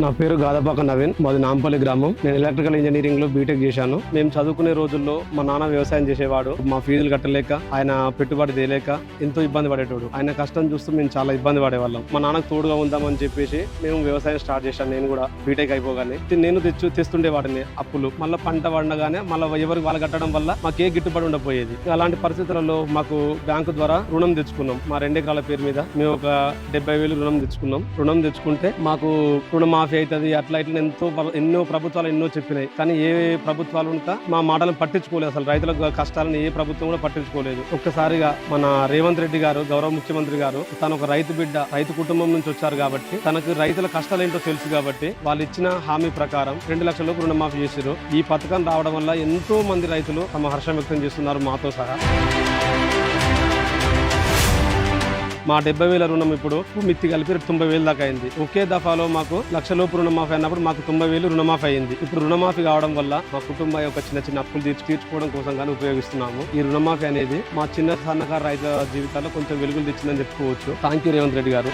నా పేరు గాదపాక నవీన్. మాది నాంపల్లి గ్రామం. నేను ఎలక్ట్రికల్ ఇంజనీరింగ్లో బీటెక్ చేశాను. మేము చదువుకునే రోజుల్లో మా నాన్న వ్యవసాయం చేసేవాడు. మా ఫీజులు కట్టలేక ఆయన పెట్టుబడి తేలేక ఎంతో ఇబ్బంది పడేటోడు. ఆయన కష్టం చూస్తూ మేము చాలా ఇబ్బంది పడేవాళ్ళం. మా నాన్నకు తోడుగా ఉందామని చెప్పేసి మేము వ్యవసాయం స్టార్ట్ చేశాను. నేను కూడా బీటెక్ అయిపోగానే. నేను తెచ్చు తెస్తుండే వాటిని అప్పులు. మళ్ళీ పంట పండగానే మళ్ళీ ఎవరికి వాళ్ళు కట్టడం వల్ల మాకు ఏ గిట్టుబడి ఉండపోయేది. అలాంటి పరిస్థితులలో మాకు బ్యాంకు ద్వారా రుణం తెచ్చుకున్నాం. మా రెండెకరాల పేరు మీద మేము ఒక డెబ్బై వేలు రుణం తెచ్చుకున్నాం. రుణం తెచ్చుకుంటే మాకు రుణమాఫీ అవుతుంది అట్లా ఇట్లా ఎంతో ఎన్నో ప్రభుత్వాలు ఎన్నో చెప్పినాయి. కానీ ఏ ప్రభుత్వాలు ఉంటా మా మాటలను పట్టించుకోలేదు అసలు. రైతుల కష్టాలను ఏ ప్రభుత్వం కూడా పట్టించుకోలేదు. ఒక్కసారిగా మన రేవంత్ రెడ్డి గారు గౌరవ ముఖ్యమంత్రి గారు తను ఒక రైతు బిడ్డ రైతు కుటుంబం నుంచి వచ్చారు కాబట్టి తనకు రైతుల కష్టాలు ఏంటో తెలుసు కాబట్టి వాళ్ళు ఇచ్చిన హామీ ప్రకారం రెండు లక్షలకు రుణమాఫీ చేశారు ఈ పథకం రావడం వల్ల ఎంతో మంది రైతులు తమ హర్షం వ్యక్తం చేస్తున్నారు మాతో సహా. మా డెబ్బై వేల రుణం ఇప్పుడు మిత్తి కలిపి తొంభై వేలు దాకా అయింది. ఒకే దఫాలో మాకు లక్షలోపు రుణమాఫీ అయినప్పుడు మాకు తొంభై వేలు రుణమాఫీ అయింది. ఇప్పుడు రుణమాఫీ కావడం వల్ల మా కుటుంబం యొక్క చిన్న చిన్న అప్పులు తీర్చి తీర్చుకోవడం కోసం కానీ ఉపయోగిస్తున్నాము. ఈ రుణమాఫీ అనేది మా చిన్న సన్నకారు రైతుల జీవితాల్లో కొంచెం వెలుగులు తెచ్చిందని చెప్పుకోవచ్చు. థ్యాంక్ యూ రేవంత్ రెడ్డి గారు.